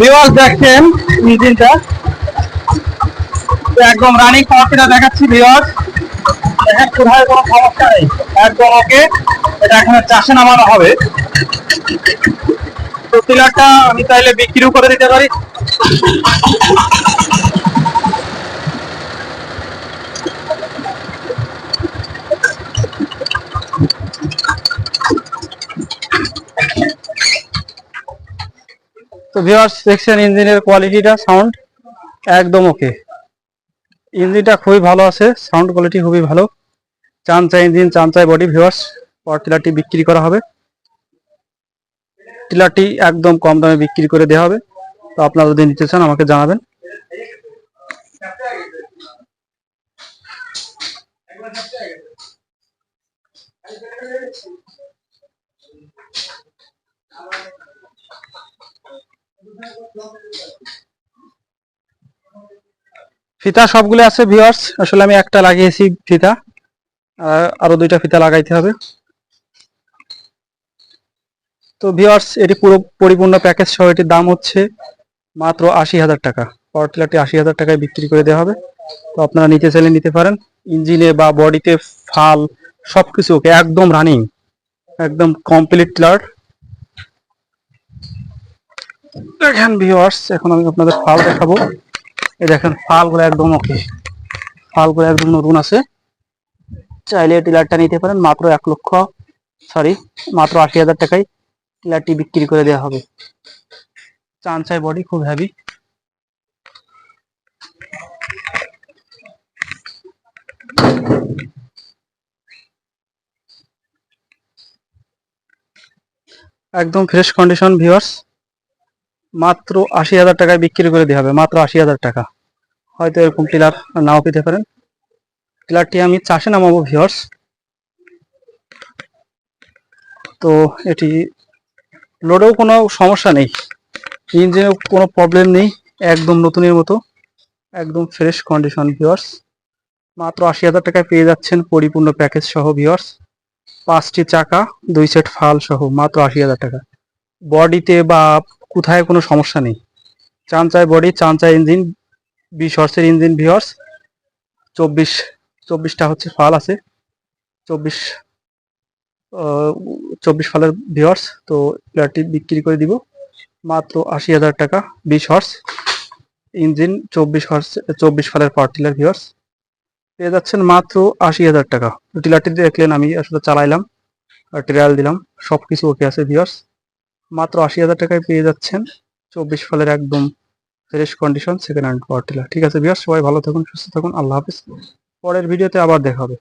Viewers দেখছেন ইঞ্জিনটা? একদম রানিং পাওয়ারটা দেখাচ্ছি ভিউয়ার্স। দেখেন কোথায় কোনো সমস্যা নেই। একদম ওকে এটা এখন চাষে নামানো হবে। তো টিলারটা আমি চাইলে বিক্রিও করে দিতে পারি। তো ভিউয়ার্স দেখছেন ইঞ্জিনের কোয়ালিটিটা সাউন্ড একদম ওকে ইঞ্জিনটা খুবই ভালো আছে সাউন্ড কোয়ালিটি খুবই ভালো। চান চানচা ইঞ্জিন, চানচাই বডি ভিউয়ার্স পর টিলারটি বিক্রি করা হবে। টিলারটি একদম কম দামে বিক্রি করে দেওয়া হবে। তো আপনারা যদি নিতে চান, আমাকে জানাবেন। ফিতা সবগুলো আছে ভিউয়ার্স আসলে আমি একটা লাগিয়েছি ফিতা। আর দুইটা ফিতা লাগাইতে হবে। তো ভিউয়ার্স এটি পুরো পরিপূর্ণ প্যাকেজ সহ, এটির দাম হচ্ছে মাত্র আশি হাজার টাকা। পাওয়ার টিলারটি আশি হাজার টাকায় বিক্রি করে দেওয়া হবে। তো আপনারা নিতে চাইলে নিতে পারেন। ইঞ্জিনে বা বডিতে ফাল, সবকিছু ওকে, একদম রানিং একদম কমপ্লিট টিলার দেখেন ভিউয়ার্স এখন আমি আপনাদের ফাল দেখাবো। এই দেখেন ফালগুলো একদম ওকে ফালগুলো একদম নতুন আছে। চাইলে টিলারটা নিতে পারেন, মাত্র এক লক্ষ সরি মাত্র আশি হাজার টাকায় টিলারটি বিক্রি করে দেওয়া হবে। চানচাই বডি খুব হেভি একদম ফ্রেশ কন্ডিশন ভিউয়ার্স মাত্র আশি হাজার টাকায় বিক্রি করে দেওয়া হবে, মাত্র আশি হাজার টাকা। হয়তো এরকম টিলার নাও পেতে পারেন। টিলারটি আমি চাষে নামাবো ভিউয়ার্স তো এটি লোডেও কোনো সমস্যা নেই। ইঞ্জিনেও কোনো প্রবলেম নেই, একদম নতুনের মতো, একদম ফ্রেশ কন্ডিশন ভিউয়ার্স মাত্র আশি হাজার টাকায় পেয়ে যাচ্ছেন পরিপূর্ণ প্যাকেজ সহ ভিউয়ার্স পাঁচটি চাকা, দুই সেট ফাল সহ, মাত্র আশি হাজার টাকা। বডিতে বা কোথায় কোনো সমস্যা নেই। চানচাই বডি চানচাই ইঞ্জিন বিশ হর্সের ইঞ্জিন ভিওর্স চব্বিশ, চব্বিশটা হচ্ছে ফাল আছে। চব্বিশ চব্বিশ ফালের ভিওর্স তো প্লেয়ারটি বিক্রি করে দিব। মাত্র আশি হাজার টাকা, বিশ হর্স ইঞ্জিন চব্বিশ হর্স চব্বিশ ফালের পাওয়ার টিলার ভিওর্স পেয়ে যাচ্ছেন মাত্র আশি হাজার টাকা। টিলারটি দেখলেন, আমি আসলে চালাইলাম ট্রায়াল দিলাম সব কিছু ওকে আছে ভিওর্স মাত্র আশি হাজার টাকায় পেয়ে যাচ্ছেন। চব্বিশ ফলের একদম fresh condition second hand power tiller ঠিক আছে বিয়ার সবাই ভালো থাকুন, সুস্থ থাকুন, আল্লাহ হাফিজ। পরের ভিডিওতে আবার দেখা হবে।